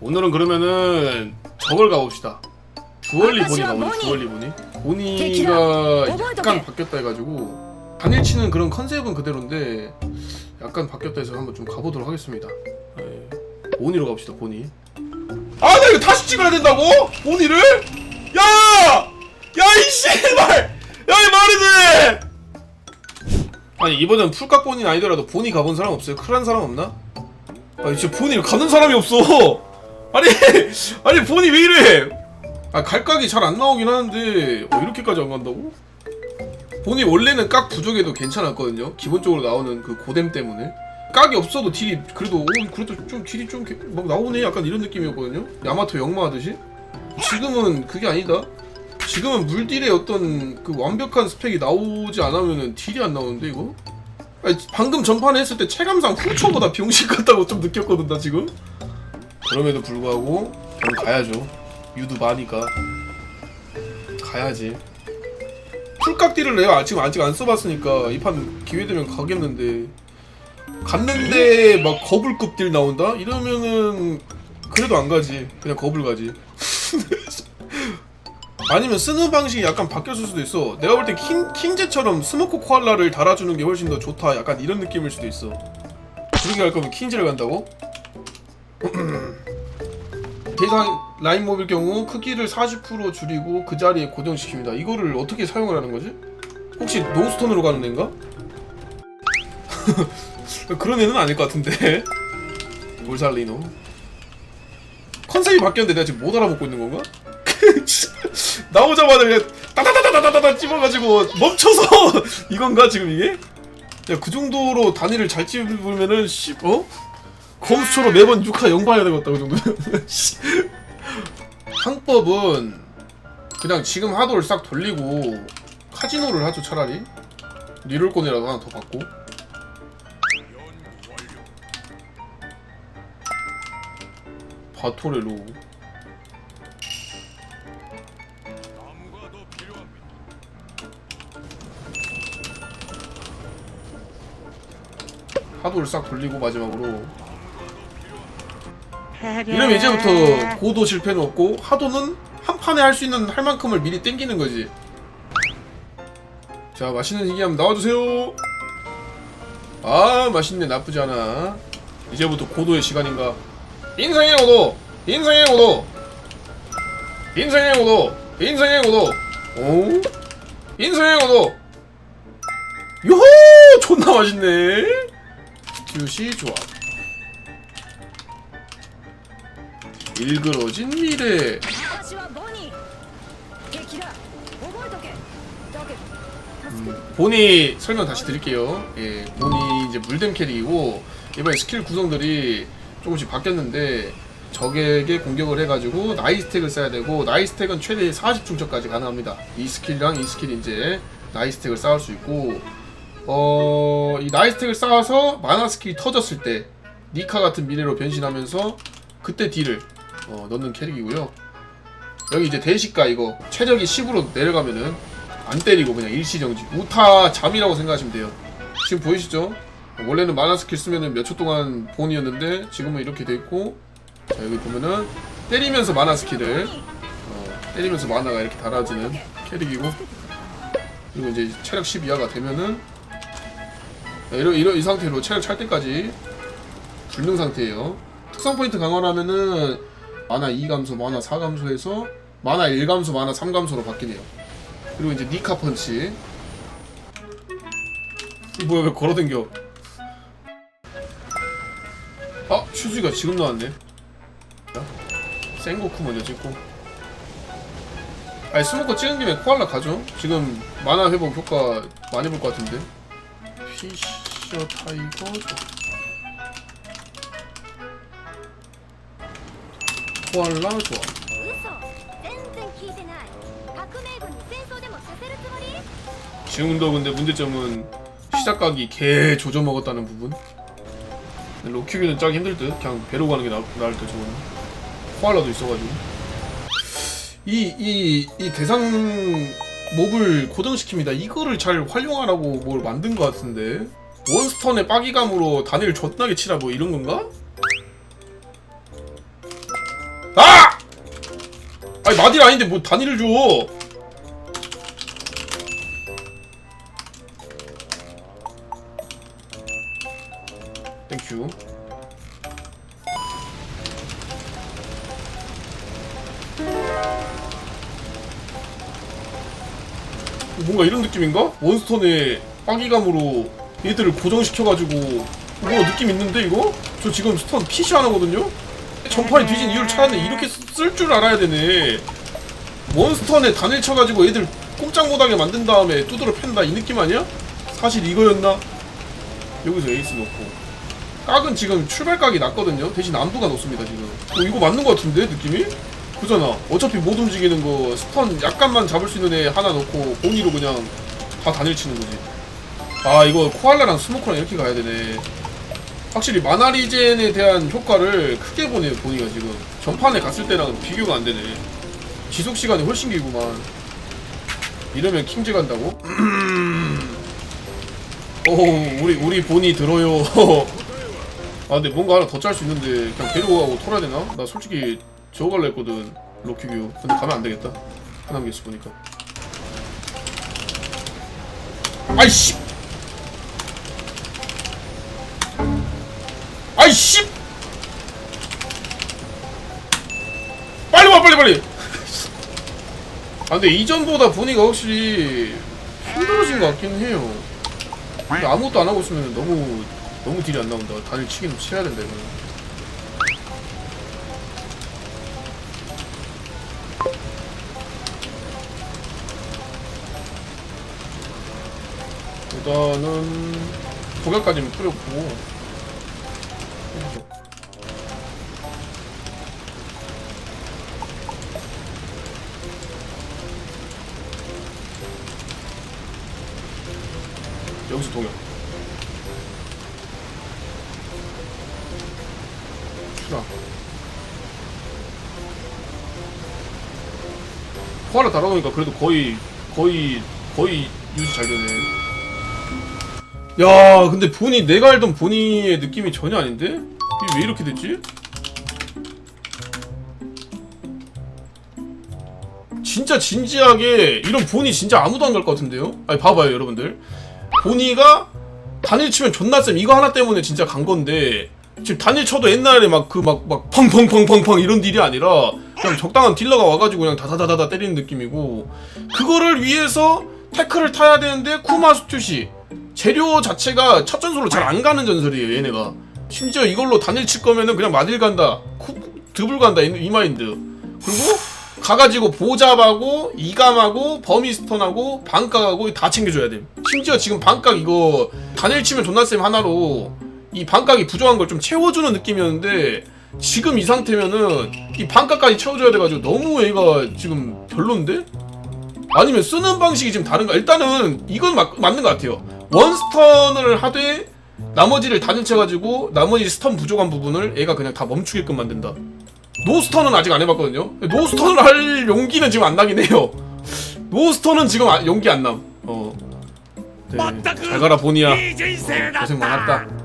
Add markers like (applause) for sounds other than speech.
오늘은 그러면은 저걸 가봅시다. 주얼리 보니 가보죠. 주얼리 보니. 보니가 약간. 바뀌었다 해가지고 단일치는 그런 컨셉은 그대로인데 약간 바뀌었다 해서 한번 좀 가보도록 하겠습니다. 네. 보니로 갑시다. 보니. 아, 나 이거 다시 찍어야 된다고? 보니를? 야! 야, 이 씨발! 야, 이 말이 돼! 아니 이번엔 풀깍 본인 아니더라도 본이 가본 사람 없어요? 큰한 사람 없나? 아니 진짜 본이 가는 사람이 없어. 아니 (laughs) 아니 본이 왜 이래? 아 갈각이 잘 안 나오긴 하는데 어, 이렇게까지 안 간다고? 본이 원래는 깍 부족해도 괜찮았거든요. 기본적으로 나오는 그 고뎀 때문에 깍이 없어도 딜이 그래도 오 그래도 좀 딜이 좀 막 나오네 약간 이런 느낌이었거든요. 야마토 영마하듯이 지금은 그게 아니다. 지금은 물딜의 어떤 그 완벽한 스펙이 나오지 않으면은 딜이 안 나오는데 이거? 아니, 방금 전판에 했을 때 체감상 후초보다 병신 같다고 좀 느꼈거든 나 지금 그럼에도 불구하고 저는 가야죠 유두 마니까 가야지 풀깍딜을 내가 지금 아직 안 써봤으니까 이 판 기회되면 가겠는데 갔는데 막 거불급 딜 나온다? 이러면은 그래도 안 가지 그냥 거불 가지 (laughs) 아니면 쓰는 방식이 약간 바뀌었을 수도 있어. 내가 볼때 킹제처럼 스모크 코알라를 달아주는 게 훨씬 더 좋다. 약간 이런 느낌일 수도 있어. 그렇게 갈 거면 킹제를 간다고? (clears throat) 대상 라인 몹일 경우 크기를 40% 줄이고 그 자리에 고정시킵니다. 이거를 어떻게 사용을 하는 거지? 혹시 노스톤으로 가는 애인가? (laughs) 그런 애는 아닐 것 같은데. 볼살리노. 컨셉이 바뀌었는데 내가 지금 못 알아먹고 있는 건가? (laughs) 나오자마자 그냥 따다다다다다다 찝어가지고 멈춰서 (laughs) 이건가 지금 이게? 야 그 정도로 단위를 잘 찝으면은 씨 어? 검수초로 매번 6화 영봐야 되겠다 그 정도면. (laughs) 씨. 항법은 그냥 지금 하도를 싹 돌리고 카지노를 하죠 차라리. 리롤권이라도 하나 더 받고. 바토레로. 하도를 싹 돌리고 마지막으로 이러면 이제부터 고도 실패는 없고 하도는 한 판에 할 수 있는 할 만큼을 미리 땡기는 거지. 자 맛있는 얘기 한번 나와주세요. 아 맛있네. 나쁘지 않아. 이제부터 고도의 시간인가? 인생의 고도! 인생의 고도! 인생의 고도! 인생의 고도! 오? 인생의 고도! 요호! 존나 맛있네. 듀시 조합 일그러진 미래. 음, 보니 설명 다시 드릴게요. 예, 보니 이제 물댐 캐릭이고 이번에 스킬 구성들이 조금씩 바뀌었는데 적에게 공격을 해가지고 나이스택을 써야 되고 나이스택은 최대 40중첩까지 가능합니다. 이 스킬이랑 이 스킬이 이제 나이스택을 쌓을 수 있고 어, 이 나이스택을 쌓아서 만화 스킬이 터졌을 때 니카 같은 미래로 변신하면서 그때 딜을 어, 넣는 캐릭이고요. 여기 이제 대식가 이거 최적이 10으로 내려가면은 안 때리고 그냥 일시정지 우타 잠이라고 생각하시면 돼요 지금 보이시죠? 원래는 마나 스킬 쓰면은 몇 초 동안 본이었는데 지금은 이렇게 돼 있고 자 여기 보면은 때리면서 마나 스킬을 어, 때리면서 마나가 이렇게 달아지는 캐릭이고 그리고 이제 체력 10 이하가 되면은 이런 이런 이 상태로 체력 찰 때까지 불능 상태예요 특성 포인트 강화를 하면은 마나 2 감소, 마나 4 감소해서 마나 1 감소, 마나 3 감소로 바뀌네요. 그리고 이제 니카 펀치. 이 뭐야 왜 걸어댕겨? 아 슈즈가 지금 나왔네. 자, 생고쿠 먼저 찍고. 아니 스모커 찍은 김에 코알라 가죠? 지금 만화 회복 효과 많이 볼 것 같은데. 피셔 타이거 코알라 좋아. 지금도 근데 문제점은 시작각이 개 조져 먹었다는 부분. 로키기는 짜기 힘들 듯. 그냥 배로 가는 게 나, 나을 듯 저거는. 코알라도 있어가지고. 이 이, 이 대상 몹을 고정시킵니다. 이거를 잘 활용하라고 뭘 만든 것 같은데. 원스턴의 빠기감으로 단일 존나게 치라 뭐 이런 건가? 마딜 아닌데 뭐 단위를 줘 땡큐 뭔가 이런 느낌인가? 원스톤의 빠기감으로 얘들을 고정시켜가지고 뭔가 느낌 있는데 이거? 저 지금 스톤 PC 하나거든요? 전판에 뒤진 이유를 찾았네. 이렇게 쓸 줄 알아야 되네. 원스톤에 단일 쳐가지고 얘들 꼼짝 못하게 만든 다음에 두드러 팬다. 이 느낌 아니야? 사실 이거였나? 여기서 에이스 넣고. 깍은 지금 출발각이 낮거든요. 대신 안부가 높습니다 지금. 어, 이거 맞는 거 같은데 느낌이? 그잖아. 어차피 못 움직이는 거 스턴 약간만 잡을 수 있는 애 하나 넣고 본이로 그냥 다 단일 치는 거지. 아 이거 코알라랑 스모커랑 이렇게 가야 되네 확실히 마나리젠에 대한 효과를 크게 보네요 보니가 지금. 전판에 갔을 때랑 비교가 안 되네. 지속 시간이 훨씬 길구만. 이러면 킹즈 간다고? (clears throat) 오 우리 우리 본이 들어요. (laughs) 아 근데 뭔가 하나 더 짤 수 있는데 그냥 데려가고 털어야 되나? 나 솔직히 저거 갈라 했거든 로키규 근데 가면 안 되겠다. 하나 개수 보니까. 아이씨 아이씨! 빨리 와 빨리 빨리! 아 근데 이전보다 보니까 확실히 힘들어진 것 같긴 해요. 근데 아무것도 안 하고 있으면 너무 너무 딜이 안 나온다. 단일 치긴 치야 된다 이거는. 일단은 독약까지는 뿌렸고 여기서 독약 추락 코알라 달아놓으니까 그래도 거의 거의 거의 유지 잘 되네 야 근데 보니 내가 알던 보니의 느낌이 전혀 아닌데? 이게 왜 이렇게 됐지? 진짜 진지하게 이런 보니 진짜 아무도 안 갈 것 같은데요? 아니 봐봐요 여러분들 보니가 단일 치면 존나 쌤. 이거 하나 때문에 진짜 간 건데 지금 단일 쳐도 옛날에 막 그 막막 펑펑펑펑펑 이런 딜이 아니라 그냥 적당한 딜러가 와가지고 그냥 다다다다다 때리는 느낌이고 그거를 위해서 태클을 타야 되는데 쿠마스투시. 재료 자체가 첫 전설로 잘 안 가는 전설이에요 얘네가. 심지어 이걸로 단일 칠 거면은 그냥 마딜 간다. 쿠, 드블 간다 이, 이 마인드. 그리고 가가지고 보잡하고 이감하고 버미스턴하고 반각하고 다 챙겨줘야 돼 심지어 지금 반각 이거 단일 치면 존나쌤 하나로 이 반각이 부족한 걸 좀 채워주는 느낌이었는데 지금 이 상태면은 이 반각까지 채워줘야 돼가지고 너무 얘가 지금 별론데? 아니면 쓰는 방식이 지금 다른가? 일단은 이건 맞, 맞는 것 같아요. 원스턴을 하되 나머지를 단일 쳐가지고 나머지 스턴 부족한 부분을 얘가 그냥 다 멈추게끔 만든다. 노스턴은 아직 안 해봤거든요. 노스턴을 할 용기는 지금 안 나긴 해요. 노스턴은 지금 아, 용기 안남어. 네, 잘 가라 보니야 고생 많았다.